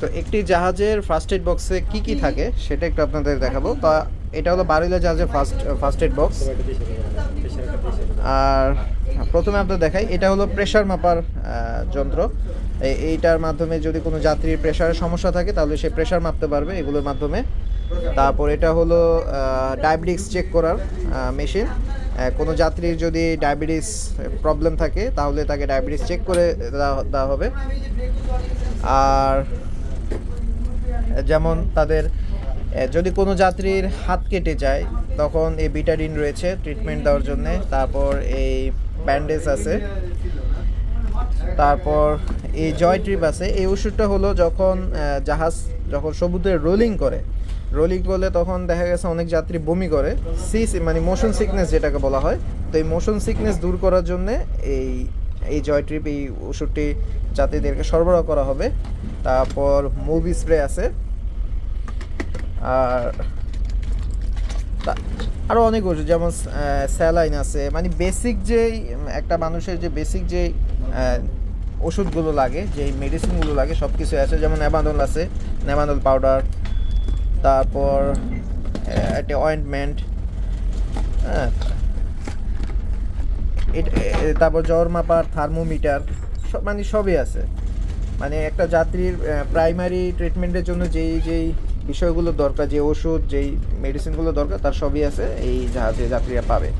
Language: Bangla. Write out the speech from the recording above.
তো একটি জাহাজের ফার্স্ট এড বক্সে কি কি থাকে সেটা একটু আপনাদের দেখাবো। তা এটা হলো বারুইলা জাহাজের ফার্স্ট ফার্স্ট এড বক্স আর প্রথমে আপনাদের দেখাই, এটা হলো প্রেশার মাপার যন্ত্র। এইটার মাধ্যমে যদি কোনো যাত্রীর প্রেশারের সমস্যা থাকে, তাহলে সে প্রেশার মাপতে পারবে এগুলোর মাধ্যমে। তারপর এটা হলো ডায়াবেটিক্স চেক করার মেশিন কোনো যাত্রীর যদি ডায়াবেটিস প্রবলেম থাকে, তাহলে তাকে ডায়াবেটিস চেক করে দেওয়া হবে। আর যেমন তাদের যদি কোনো যাত্রীর হাত কেটে যায়, তখন এই বিটাডিন রয়েছে ট্রিটমেন্ট দেওয়ার জন্যে। তারপর এই ব্যান্ডেজ আছে। তারপর এই জয় ট্রিপ আছে। এই ওষুধটা হলো যখন জাহাজ যখন সমুদ্রে রোলিং করে। রোলিং করলে তখন দেখা গেছে অনেক যাত্রী বমি করে। সি মানে মোশন সিকনেস যেটাকে বলা হয়। তো এই মোশন সিকনেস দূর করার জন্য এই এই জয় ট্রিপ এই ওষুধটি যাত্রীদেরকে সরবরাহ করা হবে। তারপর মুভি স্প্রে আছে। আর আরও অনেক ওষুধ, যেমন স্যালাইন আছে। মানে বেসিক যেই, একটা মানুষের যে বেসিক যে ওষুধগুলো লাগে যে মেডিসিনগুলো লাগে সব কিছু আছে। যেমন নেবাদল আছে নেবাদল পাউডার তারপর একটা অয়েন্টমেন্ট হ্যাঁ। তারপর জ্বর মাপার থার্মোমিটার সব মানে সবই আছে। মানে একটা যাত্রীর প্রাইমারি ট্রিটমেন্টের জন্য যেই যেই বিষয়গুলো দরকার যে ওষুধ যেই মেডিসিনগুলো দরকার তার সবই আছে এই জাহাজে যাত্রীরা পাবে।